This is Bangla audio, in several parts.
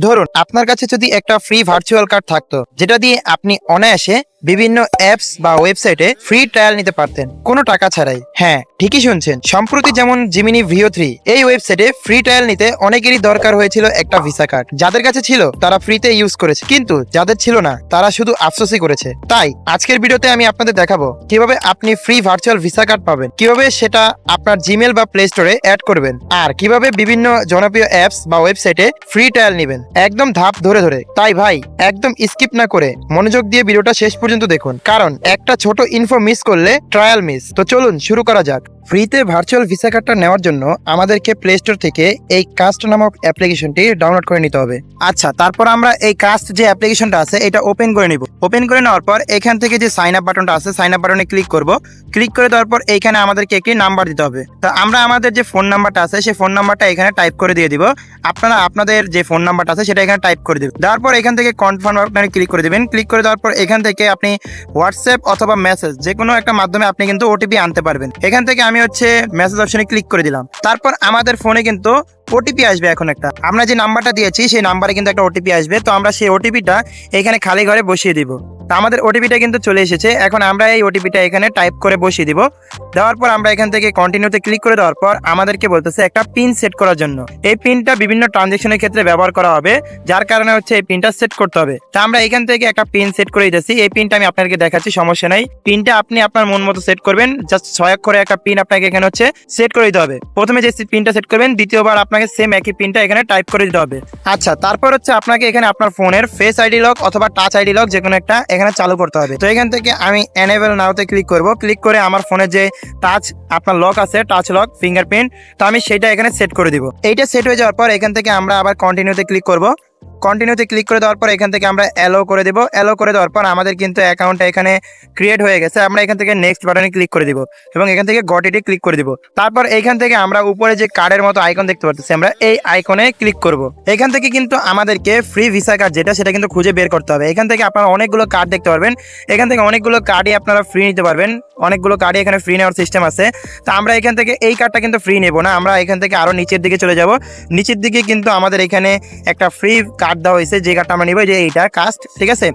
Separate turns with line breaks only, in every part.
ধরুন আপনার কাছে যদি একটা ফ্রি ভার্চুয়াল কার্ড থাকতো যেটা দিয়ে আপনি অনায়াসে বিভিন্ন অ্যাপস বা ওয়েবসাইটে ফ্রি ট্রায়াল নিতে পারতেন। কোনো টাকা ছাড়াই। হ্যাঁ ঠিকই শুনছেন। সম্প্রতি যেমন জিমিনি ভিও থ্রি এই ওয়েবসাইটে ফ্রি ট্রায়াল নিতে অনেকেরই দরকার হয়েছিল একটা ভিসা কার্ড যাদের কাছে ছিল, তারা ফ্রিতে ইউজ করেছে। কিন্তু যাদের ছিল না, তারা শুধু আফসোসই করেছে। তাই, আজকের ভিডিওতে আমি আপনাদের দেখাবো কীভাবে আপনি ফ্রি ভার্চুয়াল ভিসা কার্ড পাবেন। কীভাবে সেটা আপনার জিমেল বা প্লে স্টোরে অ্যাড করবেন। আর কীভাবে বিভিন্ন জনপ্রিয় অ্যাপস বা ওয়েবসাইটে ফ্রি ট্রায়াল নেবেন। একদম ধাপ ধরে ধরে। তাই ভাই, একদম স্কিপ না করে মনোযোগ দিয়ে ভিডিওটা শেষ পর্যন্ত দেখুন। কারণ একটা ছোট ইনফো মিস করলে ট্রায়াল মিস তো চলুন শুরু করা যাক। ফ্রিতে ভার্চুয়াল ভিসা কার্ডটা নেওয়ার জন্য আমাদেরকে প্লে স্টোর থেকে এই কাস্ট নামক অ্যাপ্লিকেশনটি ডাউনলোড করে নিতে হবে। আচ্ছা তারপর আমরা এই কাস্ট যে অ্যাপ্লিকেশনটা আছে, এটা ওপেন করে নিব। ওপেন করে নেওয়ার পর এখান থেকে যে সাইন আপ বাটনটা আছে সাইন আপ বাটনে ক্লিক করব। ক্লিক করে দেওয়ার পর এইখানে আমাদেরকে একটি নাম্বার দিতে হবে। তো আমরা আমাদের যে ফোন নাম্বারটা আছে, সেই ফোন নাম্বারটা এখানে টাইপ করে দিয়ে দিব। আপনারা আপনাদের যে ফোন নাম্বারটা আছে, সেটা এখানে টাইপ করে দিবেন। দেওয়ার পর এখান থেকে কনফার্ম বাটনে ক্লিক করে দিবেন। ক্লিক করে দেওয়ার পর এখান থেকে আপনি হোয়াটসঅ্যাপ অথবা মেসেজ যে কোনো একটা মাধ্যমে আপনি কিন্তু ওটিপি আনতে পারবেন। এখান থেকে আমি হচ্ছে মেসেজ অপশনে ক্লিক করে দিলাম। তারপর আমাদের ফোনে কিন্তু ওটিপি আসবে এখন একটা। আমরা যে নাম্বারটা দিয়েছি, সেই নাম্বারে কিন্তু একটা ওটিপি আসবে। তো আমরা সেই ওটিপিটা এখানে খালি ঘরে বসিয়ে দিব। তো আমাদের ওটিপিটা কিন্তু চলে এসেছে। এখন আমরা এই ওটিপিটা এখানে টাইপ করে বসিয়ে দিব। দেওয়ার পর আমরা এখান থেকে কন্টিনিউতে ক্লিক করে দেওয়ার পর আমাদেরকে বলতেছে একটা পিন সেট করার জন্য। এই পিনটা বিভিন্ন ট্রানজেকশনের ক্ষেত্রে ব্যবহার করা হবে, যার কারণে হচ্ছে এই পিনটা সেট করতে হবে। তো আমরা এখান থেকে একটা পিন সেট করে দিতেছি। এই পিনটা আমি আপনাদেরকে দেখাচ্ছি, সমস্যা নাই। পিনটা আপনি আপনার মন মতো সেট করবেন। জাস্ট ছয় করে একটা পিন আপনাকে এখানে হচ্ছে সেট করে দিতে হবে। প্রথমে যে পিনটা সেট করবেন, দ্বিতীয়বার আপনাকে সেম একই পিনটা এখানে টাইপ করে দিতে হবে। আচ্ছা তারপর হচ্ছে আপনাকে এখানে আপনার ফোনের ফেস আইডি লক অথবা টাচ আইডি লক যে কোনো একটা এখানে চালু করতে হবে। তো এখান থেকে আমি এনেবেল নাওতে ক্লিক করব। ক্লিক করে আমার ফোনে যে টাচ আপনার লক আছে টাচ লক ফিঙ্গারপ্রিন্ট তো আমি সেটা এখানে সেট করে দিব। এইটা সেট হয়ে যাওয়ার পর এখান থেকে আমরা আবার কন্টিনিউতে ক্লিক করব। কন্টিনিউতে ক্লিক করে দেওয়ার পর এখান থেকে আমরা অ্যালো করে দেবো। অ্যালো করে দেওয়ার পর আমাদের কিন্তু অ্যাকাউন্টটা এখানে ক্রিয়েট হয়ে গেছে। আমরা এখান থেকে নেক্সট বাটনে ক্লিক করে দিব এবং এখান থেকে গটিটি ক্লিক করে দিব। তারপর এখান থেকে আমরা উপরে যে কার্ডের মতো আইকন দেখতে পাচ্ছি আমরা এই আইকনে ক্লিক করব। এখান থেকে কিন্তু আমাদেরকে ফ্রি ভিসা কার্ড যেটা, সেটা কিন্তু খুঁজে বের করতে হবে। এখান থেকে আপনারা অনেকগুলো কার্ড দেখতে পারবেন। এখান থেকে অনেকগুলো কার্ডই আপনারা ফ্রি নিতে পারবেন। অনেকগুলো কার্ডই এখানে ফ্রি নেওয়ার সিস্টেম আছে। তো আমরা এখান থেকে এই কার্ডটা কিন্তু ফ্রি নেব না। আমরা এখান থেকে আরও নিচের দিকে চলে যাব। নিচের দিকে কিন্তু আমাদের এখানে একটা ফ্রি কার্ড দেওয়া হয়েছে, যে কার্ডটা আমরা নিব যে এইটা কাস্ট ঠিক আছে?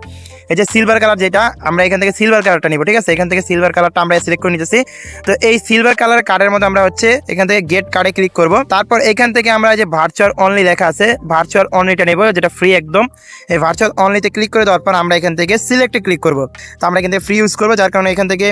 এই যে সিলভার কালার যেটা, আমরা এখান থেকে সিলভার কালারটা নিব, ঠিক আছে? এখান থেকে সিলভার কালারটা আমরা সিলেক্ট করে নিতেছি। তো এই সিলভার কালার কার্ডের মধ্যে আমরা হচ্ছে এখান থেকে গেট কার্ডে ক্লিক করব। তারপর এখান থেকে আমরা যে ভার্চুয়াল অনলি লেখা আছে ভার্চুয়াল অনলিটা নেব, যেটা ফ্রি একদম। এই ভার্চুয়াল অনলিতে ক্লিক করে দেওয়ার পর আমরা এখান থেকে সিলেক্টে ক্লিক করব। তো আমরা এখান থেকে ফ্রি ইউজ করব, যার কারণে এখান থেকে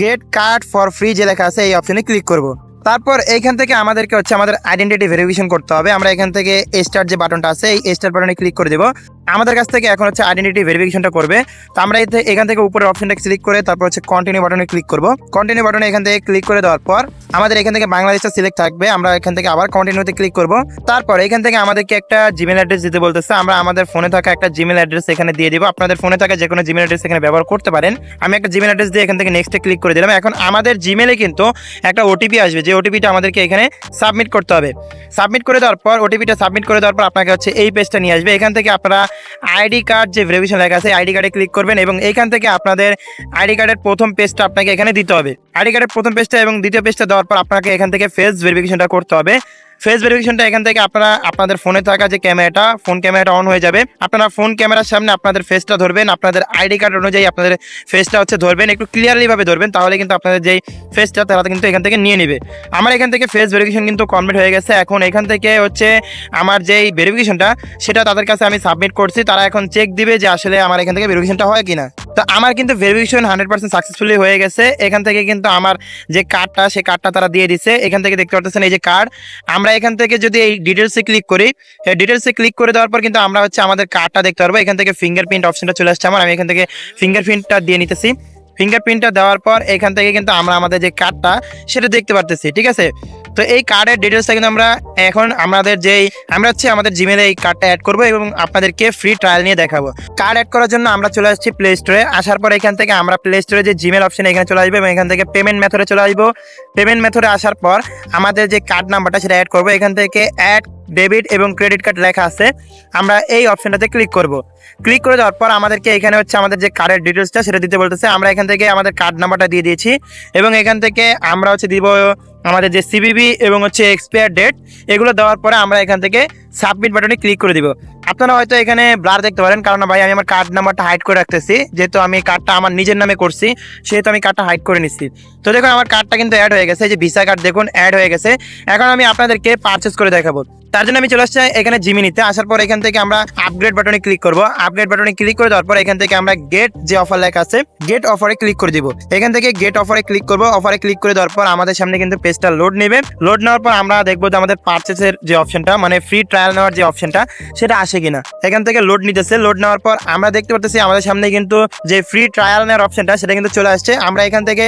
গেট কার্ড ফর ফ্রি যে লেখা আছে, এই অপশনে ক্লিক করব। তারপর এইখান থেকে আমাদেরকে হচ্ছে আমাদের আইডেন্টিটি ভেরিফিকেশন করতে হবে। আমরা এখান থেকে স্টার যে বাটনটা আছে, এই স্টার বাটনে ক্লিক করে দেবো। আমাদের কাছ থেকে এখন হচ্ছে আইডেন্টিটি ভেরিফিকেশনটা করবে। তো আমরা এতে- এখান থেকে উপরে অপশনটা ক্লিক করে তারপর হচ্ছে কন্টিনিউ বাটনে ক্লিক করব। কন্টিনিউ বাটনে এখান থেকে ক্লিক করে দেওয়ার পর আমাদের এখান থেকে বাংলাদেশটা সিলেক্ট থাকবে। আমরা এখান থেকে আবার কন্টিনিউতে ক্লিক করব। তারপর এখান থেকে আমাদেরকে একটা জিমেল অ্যাড্রেস দিতে বলতেছে। আমরা আমাদের ফোনে থাকা একটা জিমেল অ্যাড্রেস এখানে দিয়ে দিব। আপনাদের ফোনে থাকা যে কোনো জিমেল অ্যাড্রেস এখানে ব্যবহার করতে পারেন। আমি একটা জিমেল অ্যাড্রেস দিয়ে এখান থেকে নেক্সটে ক্লিক করে দিলাম। এখন আমাদের জিমেলে কিন্তু একটা ওটিপি আসবে। যে ওটিপিটা আমাদেরকে এখানে সাবমিট করতে হবে। সাবমিট করে দেওয়ার পর ওটিপিটা সাবমিট করে দেওয়ার পর আপনাকে হচ্ছে এই পেজটা নিয়ে আসবে। এখান থেকে আপনারা আইডি কার্ড যে ভেরিফিকেশন লেখা আছে, আইডি কার্ডে ক্লিক করবেন এবং এইখান থেকে আপনাদের আইডি কার্ডের প্রথম পেজটা আপনাকে এখানে দিতে হবে। আইডি কার্ডের প্রথম পেজটা এবং দ্বিতীয় পেজটা দেওয়ার পর আপনাকে এখান থেকে ফেস ভেরিফিকেশনটা করতে হবে। ফেস ভেরিফিকেশনটা এখান থেকে আপনারা আপনাদের ফোনে থাকা যে ক্যামেরাটা, ফোন ক্যামেরাটা অন হয়ে যাবে। আপনারা ফোন ক্যামেরার সামনে আপনাদের ফেসটা ধরবেন, আপনাদের আইডি কার্ড অনুযায়ী আপনাদের ফেসটা হচ্ছে ধরবেন, একটু ক্লিয়ারলি ভাবে ধরবেন, তাহলে কিন্তু আপনাদের যেই ফেসটা তারা কিন্তু এখান থেকে নিয়ে নেবে। আমার এখান থেকে ফেস ভেরিফিকেশন কিন্তু কমপ্লিট হয়ে গেছে। এখন এখান থেকে হচ্ছে আমার যেই ভেরিফিকেশনটা সেটা তাদের কাছে আমি সাবমিট করছি। তারা এখন চেক দিবে যে আসলে আমার এখান থেকে ভেরিফিকেশনটা হয় কিনা। তো আমার কিন্তু ভেরিফিকেশন হান্ড্রেড পার্সেন্ট সাকসেসফুলি হয়ে গেছে। এখান থেকে কিন্তু আমার যে কার্ডটা সেই কার্ডটা তারা দিয়ে দিছে। এখান থেকে দেখতে পাচ্ছেন এই যে কার্ড আমরা এখান থেকে যদি এই ডিটেলসে ক্লিক করি ডিটেলসে ক্লিক করে দেওয়ার পর কিন্তু আমরা হচ্ছে আমাদের কার্ডটা দেখতে পারব। এখান থেকে ফিঙ্গারপ্রিন্ট অপশনটা চলে আসছে আমার। আমি এখান থেকে ফিঙ্গারপ্রিন্টটা দিয়ে নিতেছি। ফিঙ্গারপ্রিন্টটা দেওয়ার পর এখান থেকে কিন্তু আমরা আমাদের যে কার্ডটা সেটা দেখতে পারতেছি, ঠিক আছে? তো এই কার্ডের ডিটেলসটা কিন্তু আমরা এখন আমাদের যেই, আমরা হচ্ছে আমাদের জিমেলে এই কার্ডটা অ্যাড করব এবং আপনাদেরকে ফ্রি ট্রায়াল নিয়ে দেখাবো। কার্ড অ্যাড করার জন্য আমরা চলে আসছি প্লে স্টোরে আসার পর এখান থেকে আমরা প্লে স্টোরে যে জিমেল অপশন এখানে চলে আসব এবং এখান থেকে পেমেন্ট মেথডে চলে আসব। পেমেন্ট মেথডে আসার পর আমাদের যে কার্ড নাম্বারটা সেটা অ্যাড করব। এখান থেকে অ্যাড ডেবিট এবং ক্রেডিট কার্ড লেখা আছে। আমরা এই অপশনটাতে ক্লিক করব। ক্লিক করে দেওয়ার পর আমাদেরকে এখানে হচ্ছে আমাদের যে কার্ডের ডিটেলসটা সেটা দিতে বলতেছে। আমরা এখান থেকে আমাদের কার্ড নাম্বারটা দিয়ে দিয়েছি এবং এখান থেকে আমরা হচ্ছে দিব আমাদের যে সিবিবি এবং হচ্ছে এক্সপায়ার ডেট এগুলো দেওয়ার পরে আমরা এখান থেকে সাবমিট বাটনে ক্লিক করে দিব। আপনারা হয়তো এখানে ব্লার দেখতে পারেন কারণ ভাই আমি আমার কার্ড নাম্বারটা হাইড করে রাখতেছি। যেহেতু আমি কার্ডটা আমার নিজের নামে করছি, সেহেতু আমি কার্ডটা হাইড করে নিচ্ছি। তো দেখুন, আমার কার্ডটা কিন্তু অ্যাড হয়ে গেছে যে ভিসা কার্ড দেখুন অ্যাড হয়ে গেছে। এখন আমি আপনাদেরকে পারচেস করে দেখাবো। তার জন্য আমি চলে আসছি এখানে জিমিনিতে আসার পর এখান থেকে আমরা আপগ্রেড বাটনে ক্লিক করব। আপগ্রেড বাটনে ক্লিক করে দেওয়ার পর এখান থেকে আমরা গেট যে অফার লেখা আছে গেট অফারে ক্লিক করে দিব। এখান থেকে গেট অফারে ক্লিক করব। অফারে ক্লিক করে দেওয়ার পর আমাদের সামনে কিন্তু পেজটা লোড নেবে। লোড নেওয়ার পর আমরা দেখব যে আমাদের পারচেসের যে অপশনটা মানে ফ্রি ট্রায়াল নেওয়ার যে অপশনটা সেটা আসে কিনা। এখান থেকে লোড নিতেছে। লোড নেওয়ার পর আমরা দেখতে পাচ্ছি আমাদের সামনে কিন্তু যে ফ্রি ট্রায়াল নেওয়ার অপশনটা সেটা কিন্তু চলে আসছে। আমরা এখান থেকে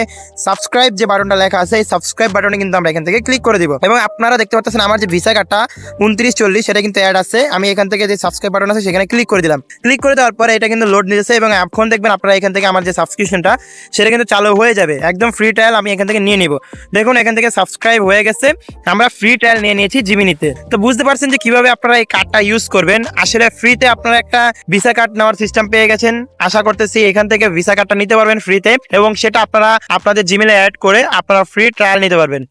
সাবস্ক্রাইব যে বাটনটা লেখা আছে, এই সাবস্ক্রাইব বাটনে কিন্তু আমরা এখান থেকে ক্লিক করে দিব। এবং আপনারা দেখতে পাচ্ছেন আমার যে ভিসা কার্ডটা উনত্রিশ, চল্লিশ, সেটা কিন্তু অ্যাড আছে। আমি এখান থেকে যে সাবস্ক্রাইব বাটন আছে, সেখানে ক্লিক করে দিলাম। ক্লিক করে দেওয়ার পরে এটা কিন্তু লোড নিতেছে এবং এখন দেখবেন আপনারা এখান থেকে আমার যে সাবস্ক্রিপশনটা সেটা কিন্তু চালু হয়ে যাবে। একদম ফ্রি ট্রায়াল আমি এখান থেকে নিয়ে নিব। দেখুন, এখান থেকে সাবস্ক্রাইব হয়ে গেছে। আমরা ফ্রি ট্রায়াল নিয়ে নিয়েছি জিমিনিতে তো। বুঝতে পারছেন যে কীভাবে আপনারা এই কার্ডটা ইউজ করবেন। আসলে ফ্রিতে আপনারা একটা ভিসা কার্ড নেওয়ার সিস্টেম পেয়ে গেছেন। আশা করতেছি এখান থেকে ভিসা কার্ডটা নিতে পারবেন ফ্রিতে এবং সেটা আপনারা আপনাদের জিমেলে অ্যাড করে আপনারা ফ্রি ট্রায়াল নিতে পারবেন।